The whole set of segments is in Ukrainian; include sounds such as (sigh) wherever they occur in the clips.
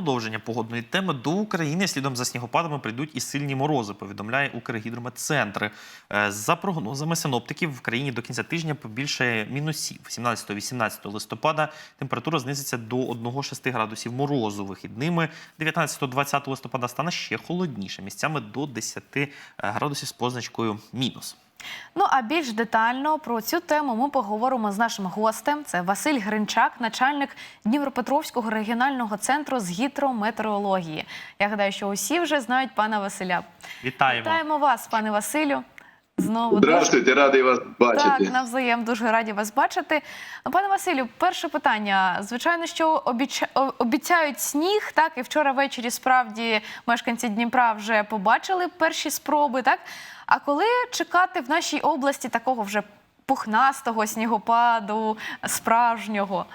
продовження погодної теми до України слідом за снігопадами прийдуть і сильні морози. Повідомляє Укргідрометцентр. Е, За прогнозами синоптиків в країні до кінця тижня побільшає мінусів. 17-18 листопада температура знизиться до 1-6 градусів морозу. Вихідними 19-20 листопада стане ще холодніше, місцями до 10 градусів з позначкою мінус. Ну а більш детально про цю тему ми поговоримо з нашим гостем. Це Василь Гринчак, начальник Дніпропетровського регіонального центру з гідрометеорології. Я гадаю, що усі вже знають пана Василя. Вітаємо! Вітаємо вас, пане Василю. Знову дуже- Здравствуйте, радий вас бачити. Так, навзаєм дуже раді вас бачити. Пане Василю, перше питання. Звичайно, що обіця- обіцяють сніг, так і вчора ввечері справді мешканці Дніпра вже побачили перші спроби. Так а коли чекати в нашій області такого вже пухнастого снігопаду, справжнього?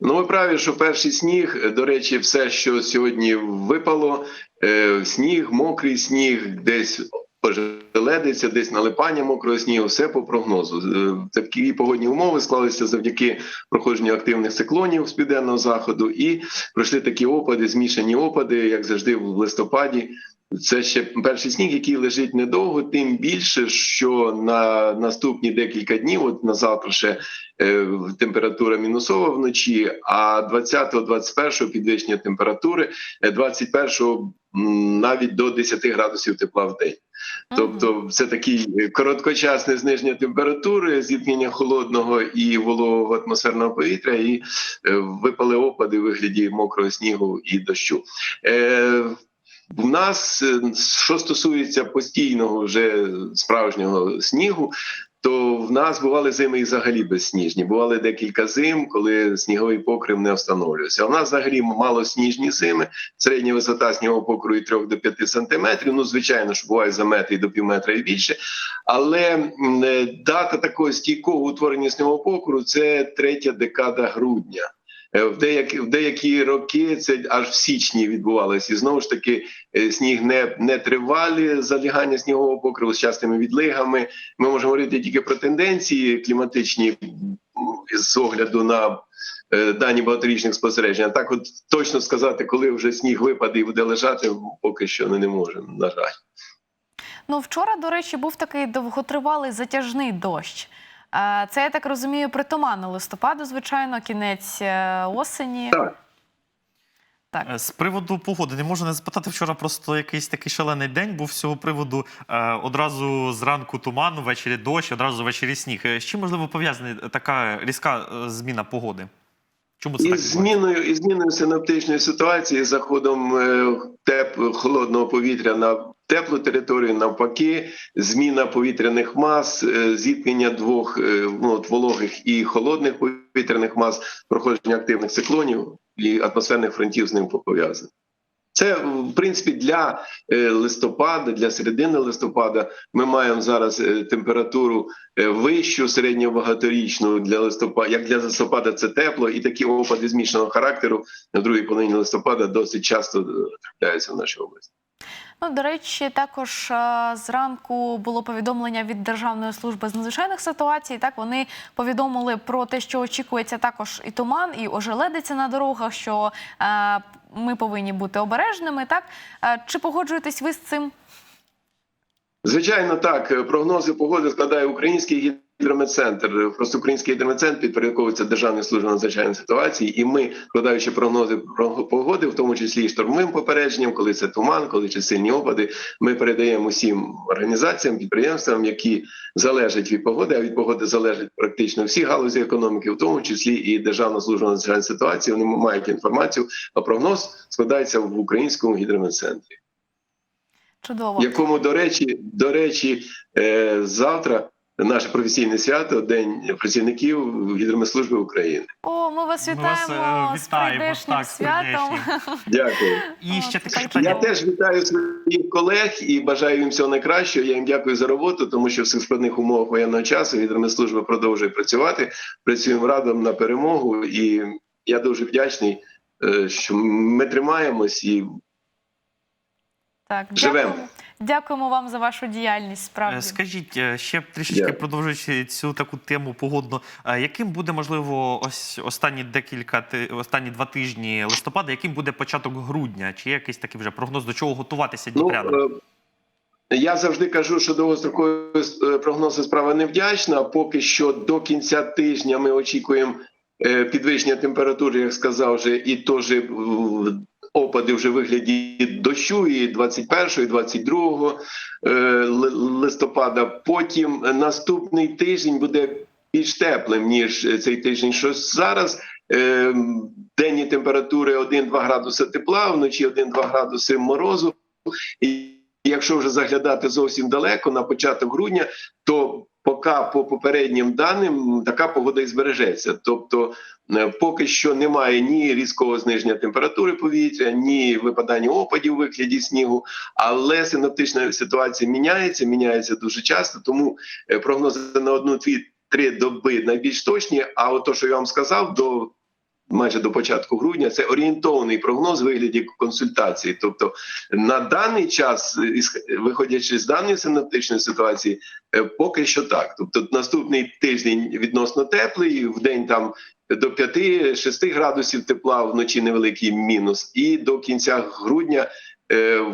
Ну, ви праві, що перший сніг, до речі, все, що сьогодні випало, е, сніг, мокрий сніг, десь пожеледиться, десь налипання мокрого снігу, все по прогнозу. Е, Такі погодні умови склалися завдяки проходженню активних циклонів з південного заходу, і пройшли такі опади, змішані опади, як завжди в листопаді. Це ще перший сніг, який лежить недовго, тим більше, що на наступні декілька днів, от на завтра ще е, температура мінусова вночі, а 20-21 підвищення температури, е, 21 м, навіть до 10 градусів тепла в день. Тобто, це такий е, короткочасне зниження температури, зіткнення холодного і вологого атмосферного повітря, і е, випали опади у вигляді мокрого снігу і дощу. Е, в нас, е, що стосується постійного вже справжнього снігу, то в нас бували зими і взагалі безсніжні. Бували декілька зим, коли сніговий покрив не встановлювався. В нас взагалі мало сніжні зими, середня висота снігового покриву від 3 до 5 сантиметрів. Ну, звичайно, що буває за метр і до півметра і більше. Але е, дата такого стійкого утворення снігового покриву це третя декада грудня. Е, В деякі, в деякі роки це аж в січні відбувалося. І знову ж таки, е, сніг не, не тривалі залягання снігового покриву з частими відлигами. Ми можемо говорити тільки про тенденції кліматичні з огляду на е, дані багаторічних спостережень. А так, от точно сказати, коли вже сніг випаде і буде лежати, поки що ми не можемо. На жаль. Ну, вчора, до речі, був такий довготривалий затяжний дощ. Це я так розумію, притаманно листопаду, звичайно, кінець е, осені. Так. Так. Е, З приводу погоди не можу не запитати. Вчора просто якийсь такий шалений день був з цього приводу. Е, одразу зранку туман, ввечері дощ, одразу ввечері сніг. З чим можливо пов'язана така різка зміна погоди? Чому це І так зміною і зміною синоптичної ситуації, заходом е, теп холодного повітря на теплу територію, навпаки, зміна повітряних мас, е, зіткнення двох е, ну, от, вологих і холодних повітряних мас, проходження активних циклонів і атмосферних фронтів з ним пов'язане. Це в принципі для е, листопада, для середини листопада. Ми маємо зараз е, температуру е, вищу, середньо-багаторічну для листопада. Як для листопада це тепло, і такі опади змішаного характеру на другій половині листопада досить часто трапляються в нашій області. Ну, до речі, також зранку було повідомлення від Державної служби з надзвичайних ситуацій. Так вони повідомили про те, що очікується також і туман, і ожеледиться на дорогах. Що ми повинні бути обережними. Так чи погоджуєтесь ви з цим? Звичайно, так прогнози погоди складає український гідрометцентр. Просто український гідрометцентр підпорядковується Державній службі надзвичайних ситуацій, і ми, складаючи прогнози про погоди, в тому числі і штормовим попередженням, коли це туман, коли це сильні опади, ми передаємо усім організаціям, підприємствам, які залежать від погоди. А від погоди залежать практично всі галузі економіки, в тому числі і Державна служба надзвичайних ситуацій. Вони мають інформацію. А прогноз складається в українському гідрометцентрі Чудово. якому, до речі, до речі, е, завтра наше професійне свято, День працівників гідромислужби України. О, ми вас Ми вас, вітаємо, е, з прийдешнім так, святом. Дякую. І ще таке Я питання. теж вітаю своїх колег і бажаю їм всього найкращого. Я їм дякую за роботу, тому що в цих складних умовах воєнного часу гідромислужба продовжує працювати. Працюємо радом на перемогу, і я дуже вдячний, е, що ми тримаємось і Так, Живемо. дякуємо. Дякуємо вам за вашу діяльність. Е, Справді Скажіть, е, ще трішечки Дякую. продовжуючи цю таку тему погодну, е, яким буде можливо ось останні декілька ти- останні два тижні листопада, яким буде початок грудня? Чи є якийсь такий вже прогноз, до чого готуватися Ну, дніпрянам? е, я завжди кажу, що довгострокові е, прогнози справа невдячна. Поки що до кінця тижня ми очікуємо е, підвищення температури, як сказав вже, і теж е, опади вже вигляді дощу і 21, і 22 е, листопада. Потім наступний тиждень буде більш теплим, ніж цей тиждень, що зараз. Е, Денні температури 1-2 градуси тепла, вночі 1-2 градуси морозу. І якщо вже заглядати зовсім далеко на початок грудня, то поки по попереднім даним така погода і збережеться. Тобто, е, поки що немає ні різкого зниження температури повітря, ні випадання опадів у вигляді снігу, але синоптична ситуація міняється, міняється дуже часто. Тому е, прогнози на одну-дві три доби найбільш точні. А от то, що я вам сказав, до майже до початку грудня, це орієнтовний прогноз в вигляді консультації. Тобто на даний час, виходячи з даної синоптичної ситуації, е, поки що так. Тобто, наступний тиждень відносно теплий, в день там до 5-6 градусів тепла, вночі невеликий мінус, і до кінця грудня. е,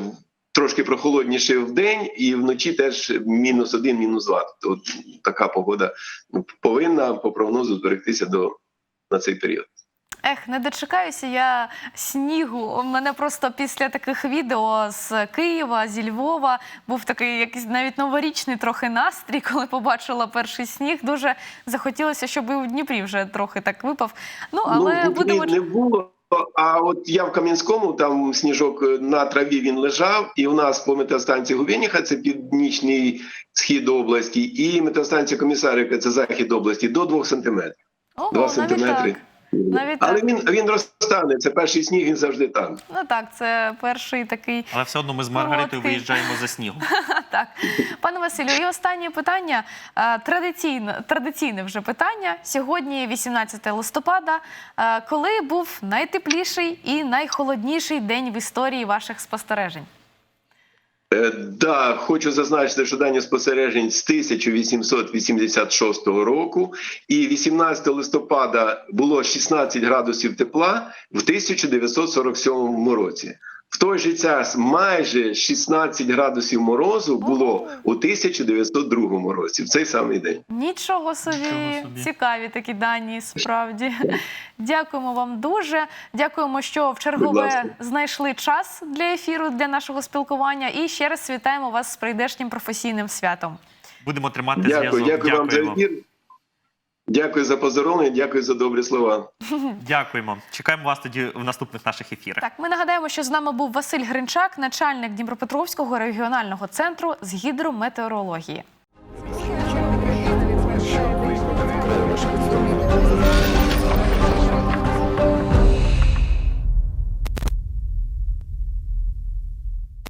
Трошки прохолодніше в день, і вночі теж мінус один, мінус два. Тобто така погода повинна по прогнозу зберегтися до на цей період. Ех, не дочекаюся я снігу. У мене просто після таких відео з Києва, зі Львова був такий якийсь навіть новорічний трохи настрій, (laughs) коли побачила перший сніг. Дуже захотілося, щоб і у Дніпрі вже трохи так випав. Ну але ну, будемо не було. А от я в Кам'янському, там сніжок на траві він лежав, і у нас по метеостанції Губєніха, це північний схід області, і метеостанція Комісарівка, це захід області, до 2 сантиметрів. Ого, 2 сантиметри. так. Навіть Але так. він він розтане. Це перший сніг, він завжди там. Ну так, це перший такий Але все одно ми з Маргаритою виїжджаємо за снігом. (laughs) Так, пане Василю, і останнє питання. Е, Традиційне, традиційне вже питання. Сьогодні, 18 листопада. Е, Коли був найтепліший і найхолодніший день в історії ваших спостережень? Е, Да, хочу зазначити, що дані спостережень з 1886 року, і 18 листопада було 16 градусів тепла в 1947 році. В той же час майже 16 градусів морозу було у 1902 році, в цей самий день. Нічого собі, Нічого собі. цікаві такі дані, справді. (laughs) Дякуємо вам дуже. Дякуємо, що в чергове знайшли час для ефіру, для нашого спілкування. І ще раз вітаємо вас з прийдешнім професійним святом. Будемо тримати Дякую, зв'язок. дякую вам за ефір. Дякую за поздоровлення, дякую за добрі слова. (laughs) Дякуємо. Чекаємо вас тоді в наступних наших ефірах. Так, ми нагадаємо, що з нами був Василь Гринчак, начальник Дніпропетровського регіонального центру з гідрометеорології.